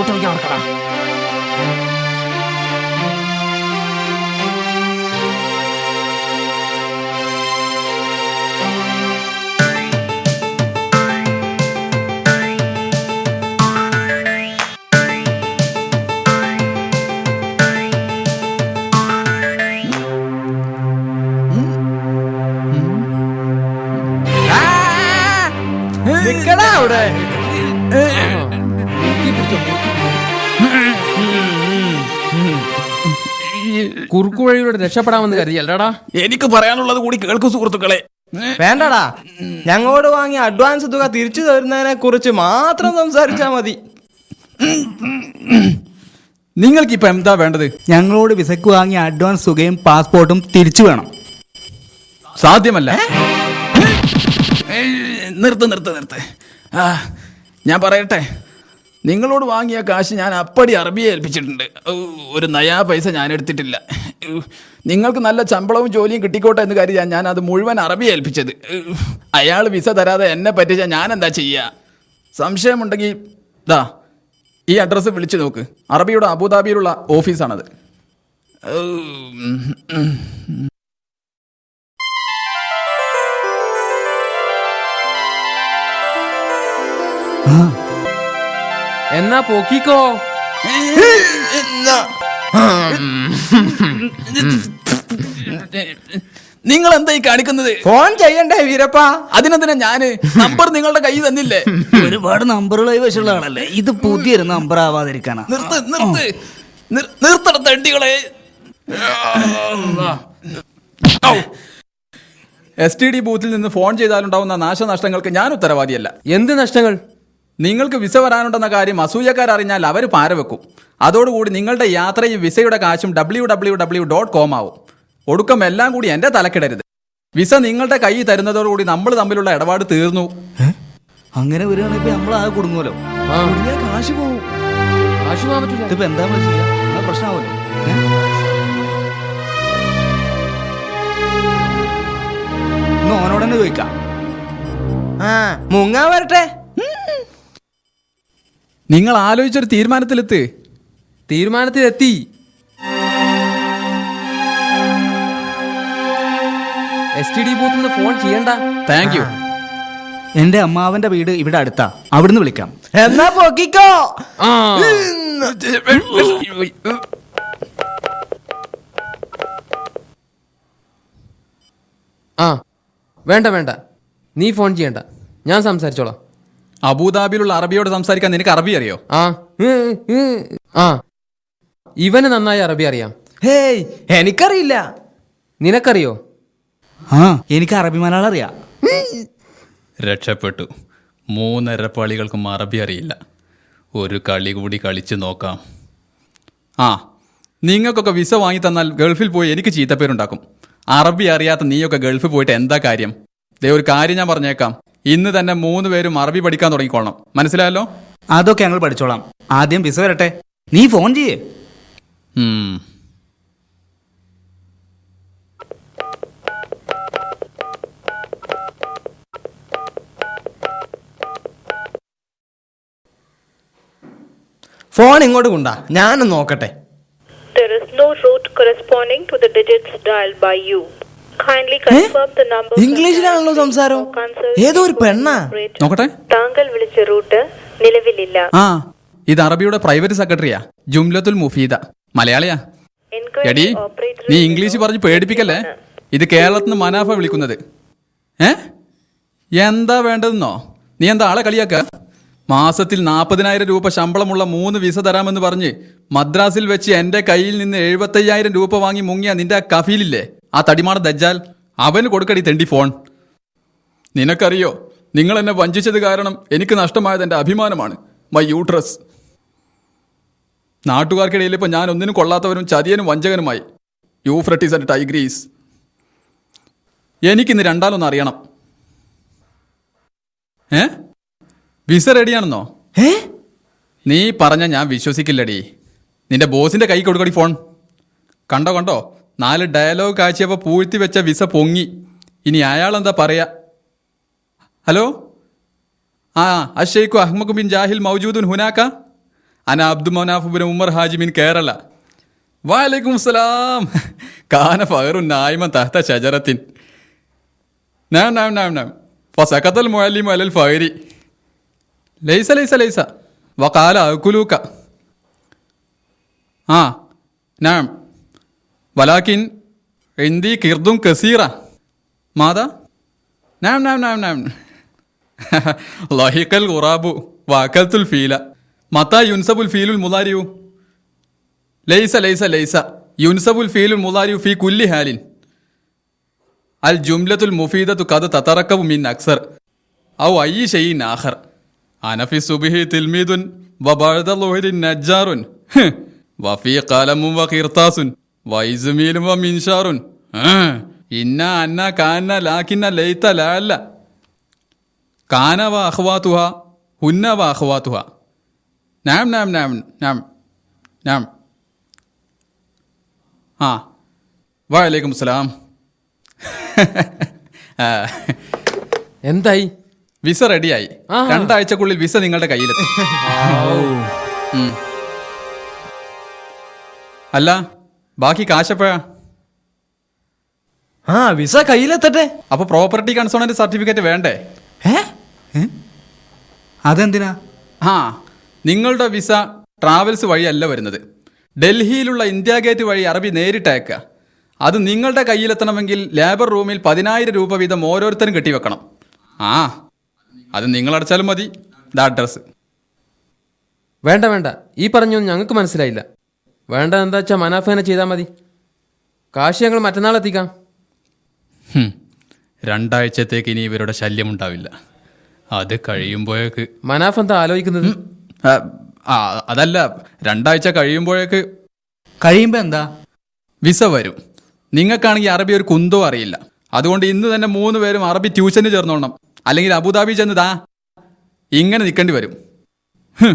മുമ്പോട്ട് നോക്കി നടക്കടാ കുറുക്കു വഴിയിലൂടെ രക്ഷപ്പെടാമെന്ന് കരുതിയല്ലടാ എനിക്ക് പറയാനുള്ളത് കൂടി കേൾക്കൂ സുഹൃത്തുക്കളെ. വേണ്ടടാ. ഞങ്ങളോട് വാങ്ങിയ അഡ്വാൻസ് തുക തിരിച്ചു തരുന്നതിനെ കുറിച്ച് മാത്രം സംസാരിച്ചാ മതി. നിങ്ങൾക്ക് ഇപ്പൊ എന്താ വേണ്ടത്? ഞങ്ങളോട് വിസക്ക് വാങ്ങിയ അഡ്വാൻസ് തുകയും പാസ്പോർട്ടും തിരിച്ചു വേണം. സാധ്യമല്ല. നിർത്ത് നിർത്ത് നിർത്ത്. ആ ഞാൻ പറയട്ടെ? നിങ്ങളോട് വാങ്ങിയ കാശ് ഞാൻ അപ്പടി അറബിയെ ഏൽപ്പിച്ചിട്ടുണ്ട്. ഒരു നയാ പൈസ ഞാൻ എടുത്തിട്ടില്ല നിങ്ങൾക്ക് നല്ല ശമ്പളവും ജോലിയും കിട്ടിക്കോട്ടെ എന്ന് കരുതിയാൽ ഞാൻ അത് മുഴുവൻ അറബി ഏൽപ്പിച്ചത്. അയാൾ വിസ തരാതെ എന്നെ പറ്റിച്ച ഞാൻ എന്താ ചെയ്യുക സംശയമുണ്ടെങ്കിൽ ദാ ഈ അഡ്രസ്സ് വിളിച്ചു നോക്ക്. അറബിയുടെ അബുദാബിയിലുള്ള ഓഫീസാണത്. ആ. എന്നാ പോക്കിക്കോ. നിങ്ങൾ എന്താ ഈ കാണിക്കുന്നത്? ഫോൺ ചെയ്യണ്ടേ വീരപ്പ? അതിനെന്തിനാ ഞാൻ? നമ്പർ നിങ്ങളുടെ കൈ തന്നില്ലേ? ഒരുപാട് നമ്പറുകളായി വശമുള്ള ആളല്ലേ? ഇത് പുതിയൊരു നമ്പർ ആവാതിരിക്കാനാ. നിർത്ത് നിർത്ത്. നിർത്തണം തണ്ടികളെ. എസ് ടി ഡി ബൂത്തിൽ നിന്ന് ഫോൺ ചെയ്താലുണ്ടാവുന്ന നാശനഷ്ടങ്ങൾക്ക് ഞാൻ ഉത്തരവാദിയല്ല. എന്ത് നഷ്ടങ്ങൾ? നിങ്ങൾക്ക് വിസ വരാനുണ്ടെന്ന കാര്യം അസൂയക്കാർ അറിഞ്ഞാൽ അവർ പാരവെക്കും. അതോടുകൂടി നിങ്ങളുടെ യാത്രയും വിസയുടെ കാശും W W W dot com ആവും. ഒടുക്കം എല്ലാം കൂടി എന്റെ തലക്കിടരുത്. വിസ നിങ്ങളുടെ കൈ തരുന്നതോടുകൂടി നമ്മൾ തമ്മിലുള്ള ഇടപാട് തീർന്നു. അങ്ങനെ വരികയാണെങ്കിൽ നമ്മൾ ആ കുടുങ്ങുമല്ലോ ആ. കാശ് പോകും കാശ് പോകാൻ പറ്റില്ല. ഇതിപ്പോ എന്താ നമ്മൾ ചെയ്യാ? ആ പ്രശ്നമാവല്ലോ. ഇന്ന് ഓനോട് തന്നെ ചോദിക്കാം. ആ മുങ്ങാ വരട്ടെ. നിങ്ങൾ ആലോചിച്ചൊരു തീരുമാനത്തിലെത്ത്. തീരുമാനത്തിലെത്തി. എസ് ടി ഡി ബൂത്തിൽ നിന്ന് ഫോൺ ചെയ്യണ്ട. താങ്ക് യു എന്റെ അമ്മാവന്റെ വീട് ഇവിടെ അടുത്താ. അവിടുന്ന് വിളിക്കാം. എന്നാ പൊക്കിക്കോ. ആ. ആ. വേണ്ട വേണ്ട. നീ ഫോൺ ചെയ്യണ്ട. ഞാൻ സംസാരിച്ചോളാം. അബുദാബിയിലുള്ള അറബിയോട് സംസാരിക്കാൻ നിനക്ക് അറബി അറിയോ? ആ. ഉം, ഉം. ആ. ഇവന് നന്നായി അറബി അറിയാം. ഹേയ് എനിക്കറിയില്ല. നിനക്കറിയോ? ആ എനിക്ക് അറബി മലയാളം അറിയാം. രക്ഷപ്പെട്ടു. മൂന്നര പാളികൾക്കും അറബി അറിയില്ല. ഒരു കളി കൂടി കളിച്ചു നോക്കാം. ആ നിങ്ങൾക്കൊക്കെ വിസ വാങ്ങി തന്നാൽ ഗൾഫിൽ പോയി എനിക്ക് ചീത്തപ്പേരുണ്ടാക്കും. അറബി അറിയാത്ത നീയൊക്കെ ഗൾഫിൽ പോയിട്ട് എന്താ കാര്യം? ദേ ഒരു കാര്യം ഞാൻ പറഞ്ഞേക്കാം. ഇന്ന് തന്നെ മൂന്ന് പേരും അറബി പഠിക്കാൻ തുടങ്ങിക്കോളണം. മനസ്സിലായല്ലോ? അതൊക്കെ ഞങ്ങൾ പഠിച്ചോളാം. ആദ്യം വിസ വരട്ടെ. നീ ഫോൺ ചെയ്യേ. ഫോൺ ഇങ്ങോട്ട് കൊണ്ടാ. ഞാനൊന്ന് നോക്കട്ടെ. There is no route corresponding to the digits dialed by you. Kindly confirm the number. ഇംഗ്ലീഷിലാണല്ലോ സംസാരം? ഏതോ ഒരു പെണ്ണാ? നോക്കട്ടെ. താങ്കൾ വിളിച്ച റൂട്ട് നിലവിലില്ല. ആ ഇത് അറബിയുടെ പ്രൈവറ്റ് സെക്രട്ടറിയാ ജുംലത്തുൽ മുഫീദ. മലയാളിയാ. എടി നീ ഇംഗ്ലീഷ് പറഞ്ഞ് പേടിപ്പിക്കല്ലേ? ഇത് കേരളത്തിന് മനാഫ വിളിക്കുന്നത്. ഏ? എന്താ വേണ്ടതെന്നോ? നീ എന്താ ആളെ കളിയാക്ക? മാസത്തിൽ നാൽപ്പതിനായിരം രൂപ ശമ്പളമുള്ള മൂന്ന് വിസ തരാമെന്ന് പറഞ്ഞ് മദ്രാസിൽ വെച്ച് എന്റെ കയ്യിൽ നിന്ന് എഴുപത്തയ്യായിരം രൂപ വാങ്ങി മുങ്ങിയ നിന്റെ ആ കഫീലില്ലേ? ആ തടിമാണ ദജ്ജാൽ അവന് കൊടുക്കടി തെണ്ടി ഫോൺ. നിനക്കറിയോ നിങ്ങൾ എന്നെ വഞ്ചിച്ചത് കാരണം എനിക്ക് നഷ്ടമായത് എന്റെ അഭിമാനമാണ് മൈ യൂട്രസ് നാട്ടുകാർക്കിടയിൽ ഇപ്പോൾ ഞാൻ ഒന്നിനും കൊള്ളാത്തവനും ചതിയനും വഞ്ചകനുമായി. Euphrates and Tigris. എനിക്കിന്ന് രണ്ടാലൊന്ന് അറിയണം. ഏ? വിസ റെഡിയാണെന്നോ? ഏ? നീ പറഞ്ഞ ഞാൻ വിശ്വസിക്കില്ലടി. നിന്റെ ബോസിന്റെ കൈ കൊടുക്കടി ഫോൺ. കണ്ടോ കണ്ടോ? നാല് ഡയലോഗ് കാഴ്ചയപ്പോൾ പൂഴ്ത്തി വെച്ച വിസ പൊങ്ങി. ഇനി അയാളെന്താ പറയാ? ഹലോ? ആ അഷേഖു അഹ്മഖ് ബിൻ ജാഹിൽ മൗജൂദുൻ ഹുനാക്ക? അന അബ്ദു മൊനാഫു ബിൻ ഉമർ ഹാജി ബിൻ കേരള. വാലൈക്കും സലാം. കാന ഫഹറു നായ്മ തഹത്ത ഷജറത്തിൻ നാം നാം നാം നാം. ഫസഖത്തൽ മുഅല്ലിമ അലൽ ഫഹരി. ലൈസ ലൈസ ലൈസ. വഖാല അഖുലുക ആ നാം. ولكن عندي قرد كثيرة. ماذا؟ نعم نعم نعم نعم. لحق الغراب وأكلت الفيل. متى ينسب الفيل المضارع؟ ليس ليس ليس. ينسب الفيل المضارع في كل حال. الجملة المفيدة قد تتركب من أكثر أو أي شيء آخر. أنا في الصبح تلميذ وبعد الظهر نجار. وفي قلم وقرطاس. വൈസുമീലും മിൻഷാറുൻ. ഇന്ന അന്ന കാന ലാഖിന്ന ലൈത്ത ലാല്ല. കാനവ അഹ്വാതുഹ ഹുന്നവ അഹ്വാതുഹ. നാം നാം നാം നാം നാം. ആ വലൈക്കും സലാം. എന്തായി? വിസ റെഡിയായി. രണ്ടാഴ്ചക്കുള്ളിൽ വിസ നിങ്ങളുടെ കയ്യിലെത്തി. അല്ല ബാക്കി കാശപ്പോഴാ ആ വിസ കയ്യിലെത്തട്ടെ. അപ്പൊ പ്രോപ്പർട്ടി കൺസോണന്റ് സർട്ടിഫിക്കറ്റ് വേണ്ടേ? ഏ? അതെന്തിനാ? ആ നിങ്ങളുടെ വിസ ട്രാവൽസ് വഴി അല്ല വരുന്നത്. ഡൽഹിയിലുള്ള ഇന്ത്യ ഗേറ്റ് വഴി അറബി നേരിട്ടയക്കുക അത് നിങ്ങളുടെ കയ്യിലെത്തണമെങ്കിൽ ലേബർ റൂമിൽ പതിനായിരം രൂപ വീതം ഓരോരുത്തരും കെട്ടിവെക്കണം. ആ അത് നിങ്ങൾ അടച്ചാലും മതി. ദ അഡ്രസ് വേണ്ട വേണ്ട. ഈ പറഞ്ഞൊന്നും ഞങ്ങൾക്ക് മനസ്സിലായില്ല. വേണ്ട എന്താ വെച്ചാൽ മനാഫേനെ ചെയ്താൽ മതി. കാശ് ഞങ്ങൾ മറ്റന്നാൾ എത്തിക്കാം ഹും. രണ്ടാഴ്ചത്തേക്ക് ഇനി ഇവരുടെ ശല്യം ഉണ്ടാവില്ല അത് കഴിയുമ്പോഴേക്ക് മനാഫ് എന്താ ആലോചിക്കുന്നത്? അതല്ല രണ്ടാഴ്ച കഴിയുമ്പോഴേക്ക് കഴിയുമ്പോ എന്താ? വിസ വരും. നിങ്ങൾക്കാണെങ്കിൽ അറബി ഒരു കുന്തോ അറിയില്ല. അതുകൊണ്ട് ഇന്ന് തന്നെ മൂന്ന് പേരും അറബി ട്യൂഷന് ചേർന്നോളണം. അല്ലെങ്കിൽ അബുദാബി ചെന്നതാ ഇങ്ങനെ നിൽക്കേണ്ടി വരും. ഹും.